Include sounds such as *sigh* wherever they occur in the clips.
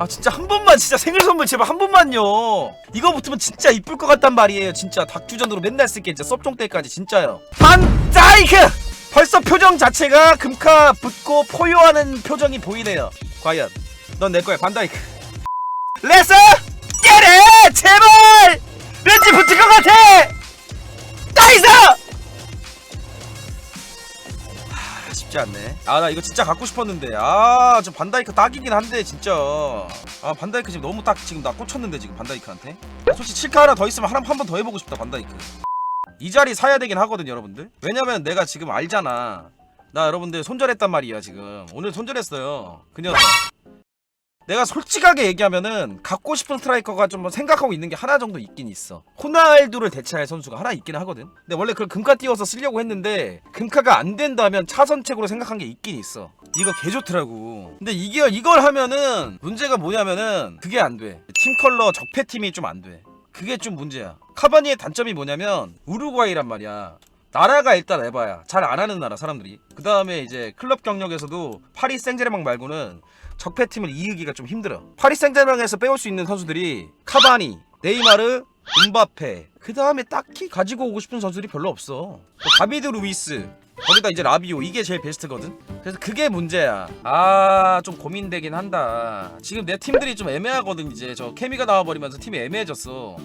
아 진짜 한 번만 진짜 생일 선물 제발 한 번만요. 이거 붙으면 진짜 이쁠 것 같단 말이에요 진짜. 닥주전으로 맨날 쓸게 진짜 섭종 때까지 진짜요. 반다이크! 벌써 표정 자체가 금카 붙고 포효하는 표정이 보이네요. 과연 넌 내 거야 반다이크. 레스! 깨래! 제발! 왠지 붙을 것 같아! 나이스 하, 쉽지 않네. 아 나 이거 진짜 갖고 싶었는데. 아 저 반다이크 딱이긴 한데 진짜. 아 반다이크 지금 너무 딱 지금 나 꽂혔는데 지금 반다이크한테. 아, 솔직히 칠카 하나 더 있으면 한번 더 해보고 싶다 반다이크. 이 자리 사야 되긴 하거든 여러분들. 왜냐면 내가 지금 알잖아. 나 여러분들 손절했단 말이야 지금. 오늘 손절했어요. 그 녀석 내가 솔직하게 얘기하면은 갖고 싶은 스트라이커가 좀 생각하고 있는 게 하나 정도 있긴 있어. 호날두를 대체할 선수가 하나 있긴 하거든. 근데 원래 그걸 금카 띄워서 쓰려고 했는데 금카가 안 된다면 차선책으로 생각한 게 있긴 있어. 이거 개 좋더라고. 근데 이게 이걸 하면은 문제가 뭐냐면은 그게 안 돼. 팀 컬러 적폐 팀이 좀 안 돼. 그게 좀 문제야. 카바니의 단점이 뭐냐면 우루과이란 말이야 나라가 일단 에바야. 잘 안 하는 나라 사람들이. 그 다음에 이제 클럽 경력에서도 파리 생제르맹 말고는 적폐 팀을 이기기가 좀 힘들어. 파리 생제르맹에서 빼올 수 있는 선수들이 카바니 네이마르 음바페. 그 다음에 딱히 가지고 오고 싶은 선수들이 별로 없어. 뭐 다비드 루이스 거기다 이제 라비오. 이게 제일 베스트거든. 그래서 그게 문제야. 아 좀 고민되긴 한다. 지금 내 팀들이 좀 애매하거든 이제. 저 케미가 나와버리면서 팀이 애매해졌어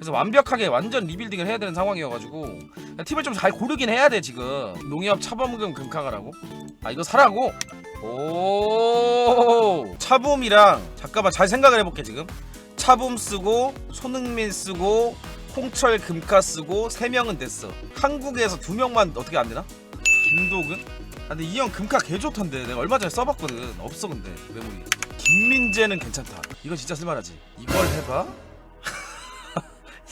그래서 완벽하게 완전 리빌딩을 해야 되는 상황이어가지고 팀을 좀 잘 고르긴 해야 돼 지금. 농협 차범금 금카가라고. 아 이거 사라고? 오! 차붐이랑 잠깐만 잘 생각을 해볼게 지금. 차붐 쓰고 손흥민 쓰고 홍철 금카 쓰고 세 명은 됐어. 한국에서 두 명만 어떻게 안 되나? 김도근? 아, 근데 이 형 금카 개 좋던데. 내가 얼마 전에 써봤거든. 없어 근데 메모리. 김민재는 괜찮다. 이거 진짜 쓸만하지. 이걸 해봐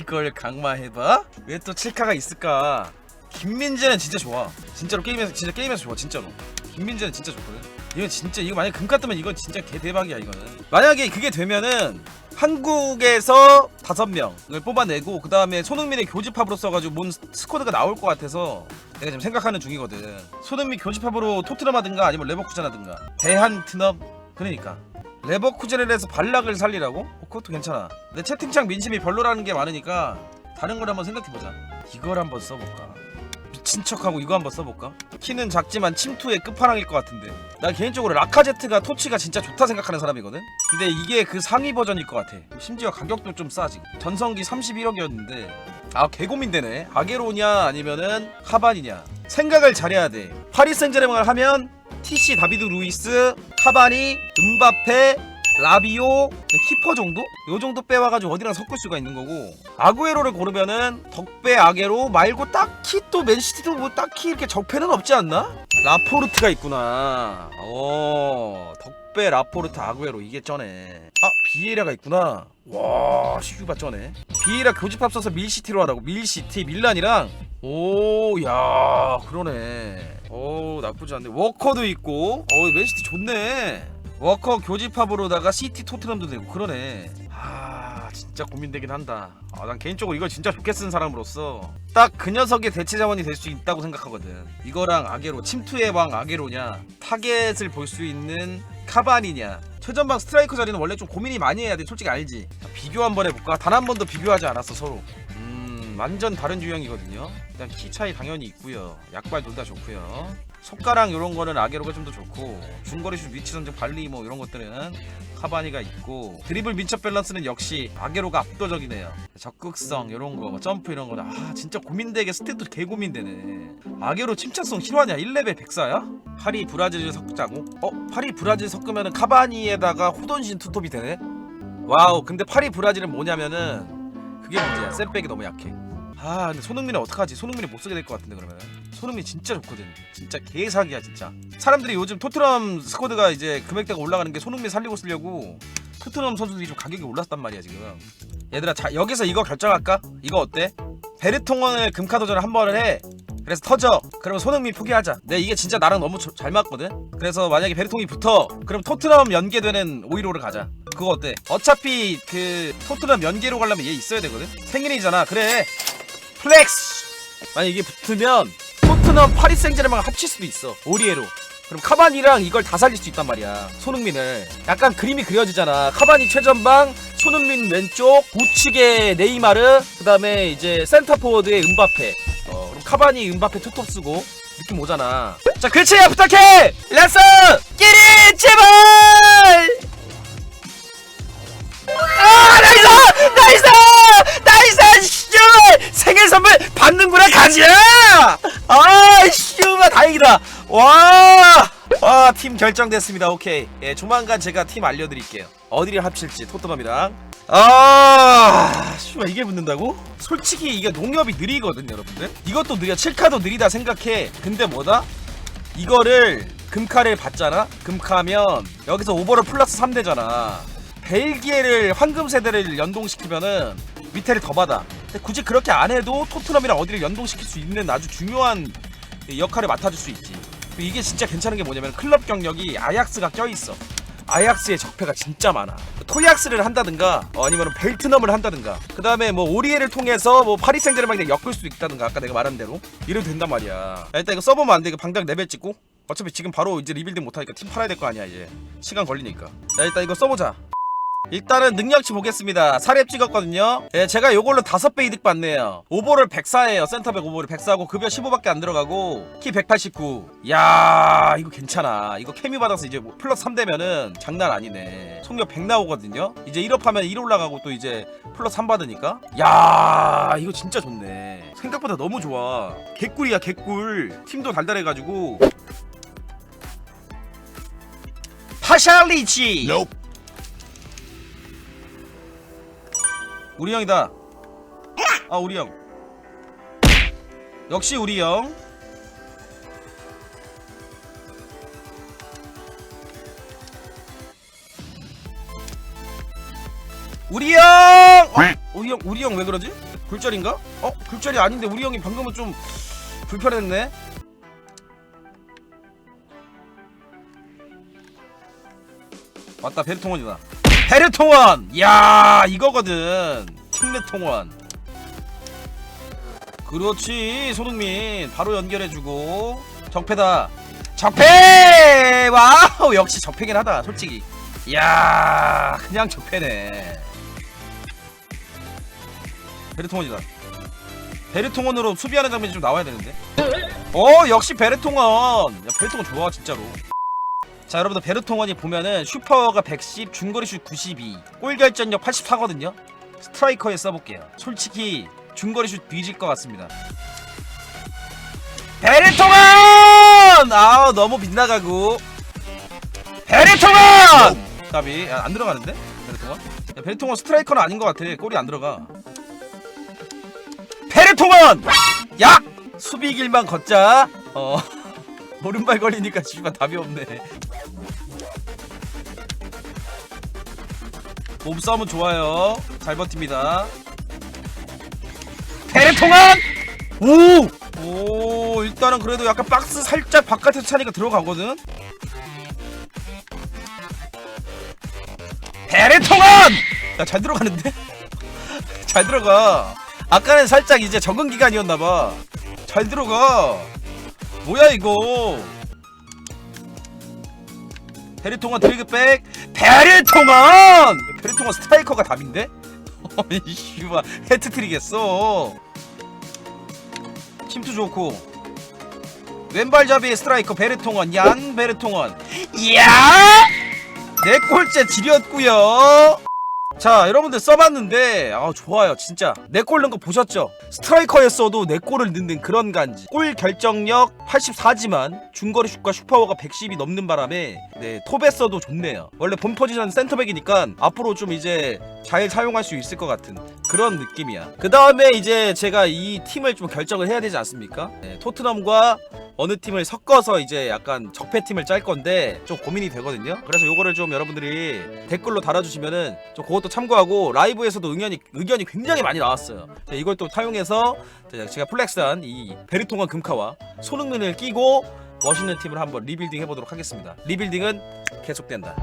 이걸 강마해봐? 왜 또 칠카가 있을까? 김민재는 진짜 좋아. 진짜로 게임에서 진짜 게임에서 좋아 진짜로. 김민재는 진짜 좋거든. 이건 진짜 이거 만약 금카 뜨면 이건 진짜 개 대박이야 이거는. 만약에 그게 되면은 한국에서 다섯 명을 뽑아내고 그 다음에 손흥민의 교집합으로 써가지고 뭔 스쿼드가 나올 것 같아서 내가 지금 생각하는 중이거든. 손흥민 교집합으로 토트넘 하든가 아니면 레버쿠젠 하든가. 대한 트넘 그러니까. 레버쿠젠을 해서 발락을 살리라고? 어, 그것도 괜찮아. 내 채팅창 민심이 별로라는 게 많으니까 다른 걸 한번 생각해보자. 이걸 한번 써볼까? 미친 척하고 이거 한번 써볼까? 키는 작지만 침투의 끝판왕일 것 같은데. 난 개인적으로 라카제트가 토치가 진짜 좋다 생각하는 사람이거든. 근데 이게 그 상위 버전일 것 같아. 심지어 가격도 좀 싸 지금. 전성기 31억이었는데 아 개고민되네. 아게로냐 아니면은 카반이냐. 생각을 잘해야 돼. 파리 생제르맹을 하면 TC 다비드 루이스, 카바니, 음바페, 라비오, 키퍼 정도? 요 정도 빼와가지고 어디랑 섞을 수가 있는 거고 아구에로를 고르면은 덕배 아게로 말고 딱히 또 맨시티도 뭐 딱히 이렇게 적폐는 없지 않나? 라포르트가 있구나 어 덕 배 라포르트 아구에로. 이게 쩌네. 아 비에라가 있구나. 와 시규바 쩌네. 비에라 교집합 써서 밀시티로 하라고. 밀시티 밀란이랑. 오야 그러네. 오 나쁘지 않네. 워커도 있고. 어 맨시티 좋네. 워커 교집합으로다가 시티 토트넘도 되고. 그러네. 아 진짜 고민되긴 한다. 아, 난 개인적으로 이걸 진짜 좋게 쓴 사람으로서 딱 그 녀석의 대체 자원이 될 수 있다고 생각하거든. 이거랑 아게로 침투의 왕 아게로냐. 타겟을 볼 수 있는 카바니냐? 최전방 스트라이커 자리는 원래 좀 고민이 많이 해야 돼 솔직히 알지? 자, 비교 한번 해볼까? 단 한 번도 비교하지 않았어 서로. 음 완전 다른 유형이거든요. 일단 키 차이 당연히 있고요. 약발 둘 다 좋고요 속가랑 이런 거는 아게로가 좀 더 좋고 중거리 슛 위치 선정 발리 뭐 이런 것들은 카바니가 있고 드리블 민첩 밸런스는 역시 아게로가 압도적이네요 적극성 이런 거 점프 이런 거아 진짜 고민되게 스탯도 개 고민되네 아게로 침착성 실화냐 1레벨 104야? 파리 브라질 섞자고? 어? 파리 브라질 섞으면 카바니에다가 호돈신 투톱이 되네? 와우 근데 파리 브라질은 뭐냐면은 그게 문제야 셋백이 너무 약해 아 근데 손흥민은 어떡하지 손흥민이 못 쓰게 될 것 같은데 그러면 손흥민 진짜 좋거든. 진짜 개사기야 진짜. 사람들이 요즘 토트넘 스쿼드가 이제 금액대가 올라가는 게 손흥민 살리고 쓰려고 토트넘 선수들이 좀 가격이 올랐단 말이야 지금. 얘들아 자 여기서 이거 결정할까? 이거 어때? 베르통원을 금카도전을 한 번을 해. 그래서 터져. 그러면 손흥민 포기하자. 내 이게 진짜 나랑 너무 조- 잘 맞거든. 그래서 만약에 베르통이 붙어 그럼 토트넘 연계되는 오이로를 가자. 그거 어때? 어차피 그 토트넘 연계로 가려면 얘 있어야 되거든. 생일이잖아. 그래. 플렉스! 만약 이게 붙으면 토트넘 파리 생제르맹 합칠 수도 있어. 오리에로. 그럼 카바니랑 이걸 다 살릴 수 있단 말이야. 손흥민을. 약간 그림이 그려지잖아. 카바니 최전방 손흥민 왼쪽 우측에 네이마르 그 다음에 이제 센터포워드에 은바페. 어 그럼 카바니 은바페 투톱 쓰고 느낌 오잖아. 자 그렇지! 부탁해! 렛츠! 끼리 제발 팀 결정됐습니다. 오케이. 예 조만간 제가 팀 알려드릴게요. 어디를 합칠지 토트넘이랑. 아 슈가 이게 붙는다고? 솔직히 이게 농협이 느리거든 여러분들. 이것도 느려. 7카도 느리다 생각해. 근데 뭐다? 이거를 금카를 받잖아? 금카면 여기서 오버롤 플러스 3대잖아. 벨기에를 황금 세대를 연동시키면은 밑에를 더 받아. 굳이 그렇게 안 해도 토트넘이랑 어디를 연동시킬 수 있는 아주 중요한 역할을 맡아줄 수 있지 이게 진짜 괜찮은 게 뭐냐면 클럽 경력이 아약스가 껴있어. 아약스의 적폐가 진짜 많아. 토약스를 한다든가 어, 아니면 벨트넘을 한다든가 그 다음에 뭐 오리에를 통해서 뭐 파리 생제르맹에 엮을 수도 있다든가 아까 내가 말한 대로. 이래도 된단 말이야. 야, 일단 이거 써보면 안돼. 이거 방당 레벨 찍고. 어차피 지금 바로 이제 리빌딩 못하니까 팀 팔아야 될 거 아니야 이제. 시간 걸리니까. 자 일단 이거 써보자 일단은 능력치 보겠습니다. 사렙 찍었거든요. 예, 제가 요걸로 다섯 배 이득 받네요. 오버를 104예요. 센터백 오버를 104고 급여 15밖에 안 들어가고 키 189. 야, 이거 괜찮아. 이거 케미 받아서 이제 뭐 플러스 3 되면은 장난 아니네. 속력 100 나오거든요. 이제 1업 하면 1 올라가고 또 이제 플러스 3 받으니까. 야, 이거 진짜 좋네. 생각보다 너무 좋아. 개꿀이야, 개꿀. 팀도 달달해가지고. 파샬리치. 우리 형이다. 아 우리 형. 역시 우리 형. 우리 형. 어? 우리 형 우리 형 왜 그러지? 굴절인가? 어 굴절이 아닌데 우리 형이 방금은 좀 불편했네. 맞다 베르통원이다. 베르통원! 야 이거거든. 팀레통원. 그렇지 손흥민 바로 연결해주고 적패다. 적패! 와우 역시 적패긴 하다 솔직히. 야 그냥 적패네. 베르통원이다. 베르통원으로 수비하는 장면이 좀 나와야 되는데. 어 역시 베르통원. 야 베르통원 좋아 진짜로. 자 여러분들 베르통원이 보면은 슈퍼가 110 중거리 슛 92 골결전력 84거든요. 스트라이커에 써볼게요. 솔직히 중거리 슛 뒤질 것 같습니다. 베르통원! 아 너무 빗나가고. 베르통원! 답이 야, 안 들어가는데? 베르통원? 야, 베르통원 스트라이커는 아닌 것 같아. 골이 안 들어가. 베르통원! 야! 수비 길만 걷자. 어 오른발 걸리니까 씨발 답이 없네 몸싸움은 좋아요. 잘 버팁니다. 베레통한! 오! 오, 일단은 그래도 약간 박스 살짝 바깥에서 차니까 들어가거든? 베레통한! 야, 잘 들어가는데? *laughs* 잘 들어가. 아까는 살짝 이제 적응 기간이었나봐. 잘 들어가. 뭐야, 이거. 베르통원 드리그백? 베르통원! 베르통원 스트라이커가 답인데? *laughs* 어이 씨발. 해트트릭 했어. 침투 좋고. 왼발잡이의 스트라이커 베르통원 양 베르통원. 이야! 네 골째 지렸구요 자 여러분들 써봤는데 아 좋아요 진짜. 네골 넣은 거 보셨죠? 스트라이커였어도 네 골을 넣는 그런 간지. 골 결정력 84지만 중거리 슛과 슈퍼워가 110이 넘는 바람에 네 톱에 써도 좋네요. 원래 본 포지션 센터백이니까 앞으로 좀 이제 잘 사용할 수 있을 것 같은 그런 느낌이야 그 다음에 이제 제가 이 팀을 좀 결정을 해야 되지 않습니까? 네, 토트넘과 어느 팀을 섞어서 이제 약간 적폐 팀을 짤 건데 좀 고민이 되거든요. 그래서 요거를 좀 여러분들이 댓글로 달아주시면은 좀 그것도 참고하고 라이브에서도 의견이 의견이 굉장히 많이 나왔어요. 자, 이걸 또 사용해서 제가 플렉스한 이 베르통한 금카와 손흥민을 끼고 멋있는 팀을 한번 리빌딩 해보도록 하겠습니다. 리빌딩은 계속된다.